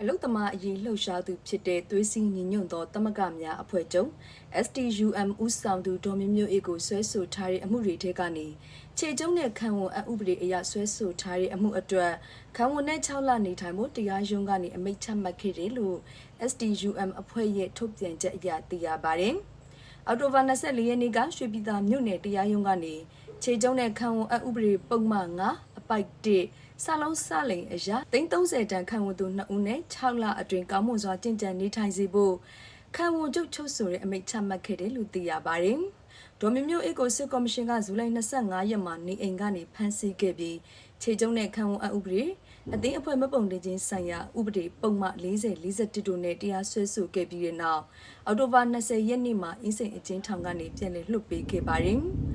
အလုတ်သမားအရေးလှုပ်ရှားသူဖြစ်တဲ့သွေးစည်းညီညွတ်သောတမကများအဖွဲ့ချုပ် STUM ဦးဆောင်သူဒေါ်မျိုးမျိုးအေကိုဆွဲဆိုထားတဲ့အမှုတွေထဲကနေခြေကျုံနဲ့ခံဝန်အဥပဒေအရဆွဲဆိုထားတဲ့အမှုအတွက်ခံဝန်နဲ့6လနေထိုင်မှုတရားရုံးကနေအမိန့်ချမှတ်ခဲ့တယ်လို့ STUM အဖွဲ့ရဲ့ထုတ်ပြန်ချက်အရသိရပါတယ်။အော်တိုဘာ24ရက်နေ့ကရွှေပြည်သာမြို့နယ်တရားရုံးကနေ ခြေကျုံနဲ့ခံဝန်အဥပဒေပုံမှန်9အပိုက်1စာလုံးစလိန်အရာ330တန်ခံဝန်သူ2ဦးနဲ့6လအတွင်းကောင်းမွန်စွာကျင့်ကြံနေထိုင်စေဖို့ခံဝန်ချုပ်ချုပ်ဆိုတဲ့အမိန့်ချမှတ်ခဲ့တယ်လို့သိရပါတယ်။ဒေါ်မျိုးမျိုးအေကိုစစ်ကော်မရှင်ကဇူလိုင်25ရက်မှာနေအိမ်ကနေဖမ်းဆီးခဲ့ပြီးခြေကျုံနဲ့ခံဝန်အဥပဒေအသိအဖွဲ့မပုံတင်ခြင်းဆိုင်ရာဥပဒေပုံမှန်40 41တို့နဲ့တရားစွဲဆိုခဲ့ပြီးတဲ့နောက်အောက်တိုဘာ20ရက်နေ့မှာအင်းစိန်အကျဉ်းထောင်ကနေပြန်လည်လွှတ်ပေးခဲ့ပါတယ်။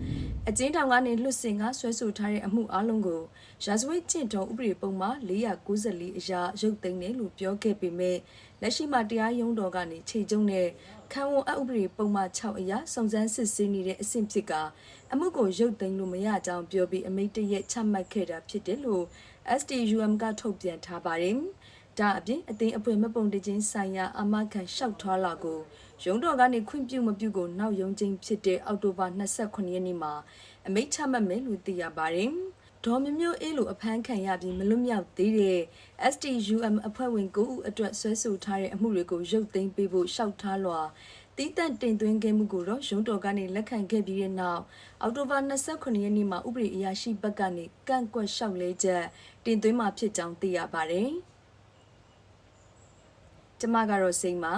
အကျဉ်းထောင်ကနေလွှတ်စင်ကဆွဲဆိုထားတဲ့အမှုအလုံးကိုရာဇဝတ်ကျင့်တော်ဥပဒေပုံမှန်494အရာရုပ်သိမ်းတယ်လို့ပြောခဲ့ပေမဲ့လက်ရှိမှာတရားရုံးတော်ကနေခြေကျုံနဲ့ခံဝန်အဥပဒေပုံမှန်6အရာစုံစမ်းစစ်ဆေးနေတဲ့အဆင့်ဖြစ်ကအမှုကိုရုပ်သိမ်းလို့မရကြောင်းပြောပြီးအမိန့်တရက်ချမှတ်ခဲ့တာဖြစ်တယ်လို့ STUM ကထုတ်ပြန်ထားပါတယ်။ ဒါအပြင်အသိအပွင့်မပုံတခြင်းဆိုင်ရာအမခံလျှောက်ထွားလာကိုရုံးတော်ကနေခွင့်ပြုမပြုကိုနောက်ရုံးချင်းဖြစ်တဲ့အောက်တိုဘာ29ရက်နေ့မှာအမိန့်ချမှတ်မယ်လို့သိရပါတယ်။ဒေါ်မျိုးမျိုးအေးလိုအဖမ်းခံရပြီးမလွတ်မြောက်သေးတဲ့ STUM အဖွဲ့ဝင်9ဦးအတွက်ဆွဲဆိုထားတဲ့အမှုတွေကိုရုပ်သိမ်းပေးဖို့ရှောက်ထားလွှာတီးတန့်တင်သွင်းခဲ့မှုကိုတော့ရုံးတော်ကနေလက်ခံခဲ့ပြီးတဲ့နောက်အောက်တိုဘာ29ရက်နေ့မှာဥပဒေအရာရှိဘက်ကနေကန့်ကွက်လျှောက်လဲချက်တင်သွင်းမှာဖြစ်ကြောင်းသိရပါတယ်။ ကျမကတော့စိတ်မှာ